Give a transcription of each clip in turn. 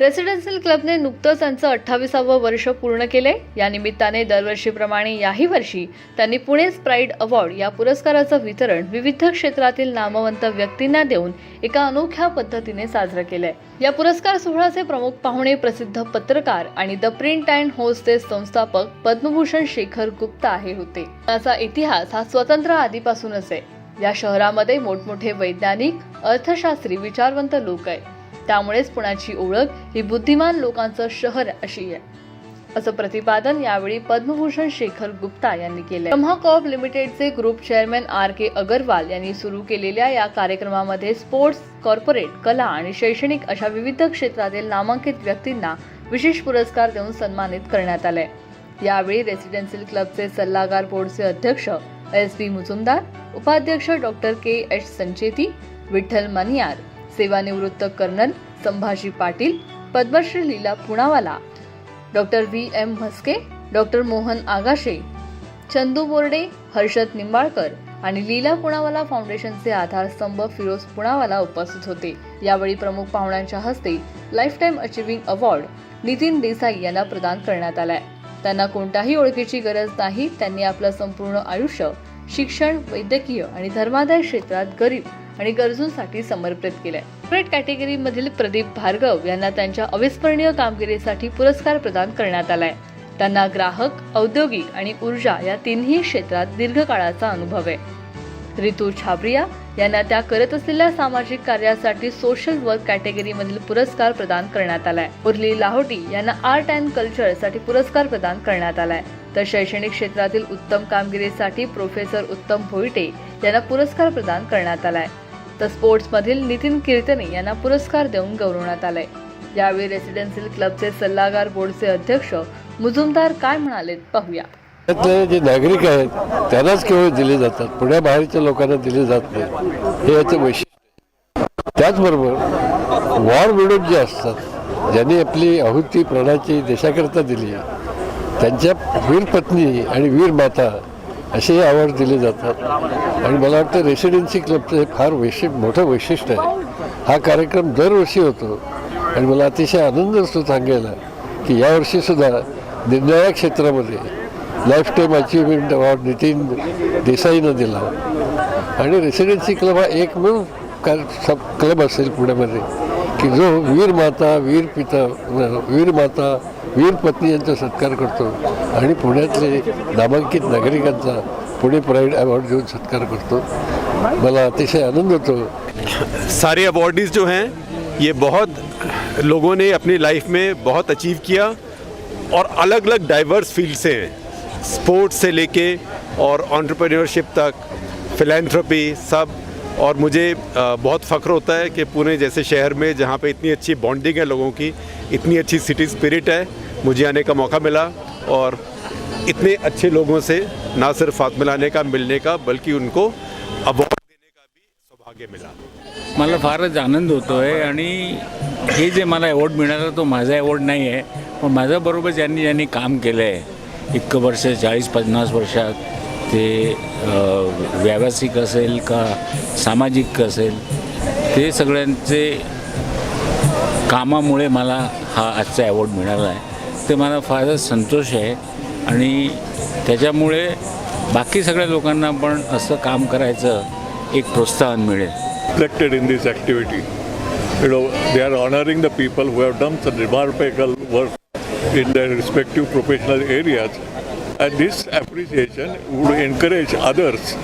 Residential क्लबने नुकतंच त्यांचं अठ्ठावीसावं वर्ष पूर्ण केले. या निमित्ताने दरवर्षीप्रमाणे याही वर्षी त्यांनी पुणे स्प्राईड अवॉर्ड या पुरस्काराचं वितरण विविध क्षेत्रातील नामवंत व्यक्तींना देऊन एका अनोख्या पद्धतीने साजरं केलंय. या पुरस्कार सोहळ्याचे प्रमुख पाहुणे प्रसिद्ध पत्रकार आणि द प्रिंट अँड होस्टेस संस्थापक पद्मभूषण शेखर गुप्ता हे होते. त्याचा इतिहास हा स्वतंत्र आधीपासूनच आहे. या शहरामध्ये मोठमोठे वैज्ञानिक अर्थशास्त्री विचारवंत लोक आहेत. त्यामुळेच पुण्याची ओळख ही बुद्धिमान लोकांचं शहर अशी आहे. असं प्रतिपादन यावेळी पद्मभूषण शेखर गुप्ता यांनी केलं ब्रह्मा कॉप लिमिटेडचे group chairman R K Agarwal यांनी सुरू केलेल्या या कार्यक्रमामध्ये स्पोर्ट्स कॉर्पोरेट कला आणि शैक्षणिक अशा विविध क्षेत्रातील नामांकित व्यक्तींना विशेष पुरस्कार देऊन सन्मानित करण्यात आले यावेळी रेसिडेन्सियल क्लबचे सल्लागार बोर्डचे अध्यक्ष एस पी मुजुमदार उपाध्यक्ष doctor K H Sancheti Vitthal Maniyar सेवानिवृत्त colonel Sambhaji Patil Padmashri Leela Poonawalla doctor V M Mhaske doctor Mohan Agashe Chandu Borde Harshad Nimbalkar आणि लीला पुणावाला फाउंडेशनचे आधारस्तंभ फिरोज पुणावाला उपस्थित होते. यावेळी प्रमुख पाहुण्यांच्या हस्ते lifetime achieving award Nitin Desai यांना प्रदान करण्यात आलाय. त्यांना कोणत्याही ओळखीची गरज नाही त्यांनी आपलं संपूर्ण आयुष्य शिक्षण वैद्यकीय आणि धर्मादाय क्षेत्रात गरीब आणि गरजूंसाठी समर्पित केलंय. कॅटेगरी कॅटेगरीमधील प्रदीप भार्गव यांना त्यांच्या अविस्मरणीय कामगिरीसाठी पुरस्कार प्रदान करण्यात आलाय. त्यांना ग्राहक औद्योगिक आणि ऊर्जा या तिन्ही क्षेत्रात दीर्घकाळाचा अनुभव आहे. रितू छाबरिया यांना त्या करत असलेल्या सामाजिक कार्यासाठी सोशल वर्क कॅटेगरीमधील पुरस्कार प्रदान करण्यात आलाय. उर्ली लाहोटी यांना आर्ट अँड कल्चरसाठी पुरस्कार प्रदान करण्यात आलाय. तर शैक्षणिक क्षेत्रातील उत्तम कामगिरीसाठी प्रोफेसर उत्तम भोईटे यांना पुरस्कार प्रदान करण्यात आलाय. तर स्पोर्ट्समधील नितीन कीर्तने यांना पुरस्कार देऊन गौरवण्यात आलाय. यावेळी रेसिडेन्सियल क्लबचे सल्लागार बोर्डचे अध्यक्ष मुजुमदार काय म्हणालेत पाहूया. जे नागरिक आहेत त्यांनाच केवळ दिले जातात. पुण्याबाहेरच्या लोकांना दिले जात नाही. हे याचं वैशिष्ट्य त्याचबरोबर वॉर विडोज जे असतात ज्यांनी आपली आहुती प्राणाची देशाकरता दिली आहे त्यांच्या वीर पत्नी आणि वीर माता असे अवॉर्ड दिले जातात. आणि मला वाटतं रेसिडेन्सी क्लबचं हे फार वैशि मोठं वैशिष्ट्य आहे. हा कार्यक्रम दरवर्षी होतो. आणि मला अतिशय आनंद असतो सांगायला की यावर्षीसुद्धा निर्णया क्षेत्रामध्ये lifetime achievement award Nitin देसाईनं दिला. आणि रेसिडेन्सी क्लब हा एकमेव कार सब क्लब असेल पुण्यामध्ये की जो वीर माता वीर पिता वीर माता वीर पत्नी सत्कार करतो आणि नामांकित नागरिकांचा पुणे प्राईड अवॉर्ड देऊन सत्कार करतो. मला अतिशय आनंद होतो. सारे अवॉर्डीज़ जो हैं, ये बहुत लोगों ने अपनी लाइफ में बहुत अचीव किया और अलग अलग डाइवर्स फ़ील्ड से हैं। स्पोर्ट्स से लेके और ऑन्टरप्रेन्योरशिप तक फिलेंथ्रोपी सब और मुझे बहुत फ़ख्र होता है कि पुणे जैसे शहर में जहाँ पे इतनी अच्छी बॉन्डिंग है लोगों की इतनी अच्छी सिटी स्पिरिट है मुझे आने का मौका मिला और इतने अच्छे लोगों से ना सिर्फ़ हाथ मिलाने का मिलने का बल्कि उनको अवार्ड देने का भी सौभाग्य मिला। मला फारच आनंद होतो आहे आणि हे जे मला अवॉर्ड मिळाला तो माझा अवॉर्ड नाही आहे पण माझ्याबरोबर ज्यांनी ज्यांनी काम केलं आहे इतकं वर्ष चाळीस पन्नास वर्षात ते व्यावसायिक असेल का सामाजिक असेल ते सगळ्यांचे कामामुळे मला हा आजचा ॲवॉर्ड मिळाला आहे. ते मला फारच संतोष आहे आणि त्याच्यामुळे बाकी सगळ्या लोकांना पण असं काम करायचं एक प्रोत्साहन मिळेल. Reflected in this activity you know they are honouring the people who have done remarkable work in the respective professional areas And this appreciation would encourage others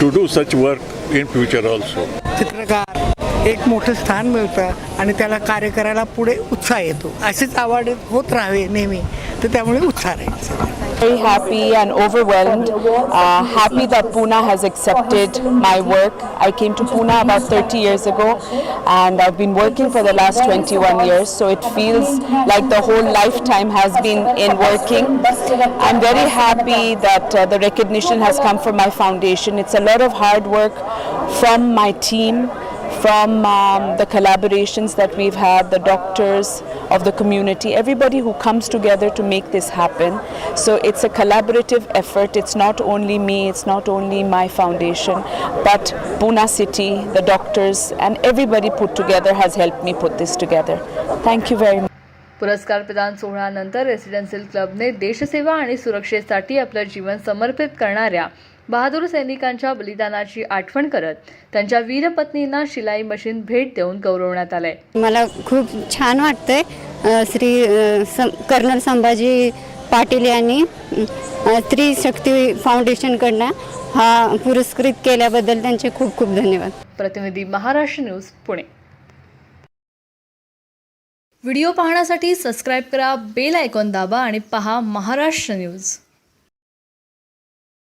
to do such work in future also. चित्रकार एक मोठं स्थान मिळतं आणि त्याला कार्य करायला पुढे उत्साह येतो असेच आवड होत राहावे नेहमी तर त्यामुळे उत्साह राहील very happy and overwhelmed. Uh, happy that Pune has accepted my work. I came to Pune about 30 years ago and I've been working for the last 21 years, so it feels like the whole lifetime has been in working. I'm very happy that uh, the recognition has come from my foundation. It's a lot of hard work from my team From um, the collaborations that we've had, the doctors of the community, everybody who comes together to make this happen. So it's a collaborative effort. It's not only me, it's not only my foundation, but Pune City, the doctors, and everybody put together has helped me put this together. Thank you very much. पुरस्कार प्रदान सोहळ्यानंतर residential क्लबने देशसेवा आणि सुरक्षेसाठी आपलं जीवन समर्पित करणाऱ्या बहादूर सैनिकांच्या बलिदानाची आठवण करत त्यांच्या वीरपत्नींना शिलाई मशीन भेट देऊन गौरवण्यात आलंय मला खूप छान वाटतंय श्री सं कर्नल संभाजी पाटील यांनी स्त्री शक्ती फाउंडेशनकडनं हा पुरस्कृत केल्याबद्दल त्यांचे खूप खूप धन्यवाद. प्रतिनिधी महाराष्ट्र न्यूज पुणे. व्हिडिओ पाहण्यासाठी सबस्क्राईब करा बेल आयकॉन दाबा आणि पहा महाराष्ट्र न्यूज.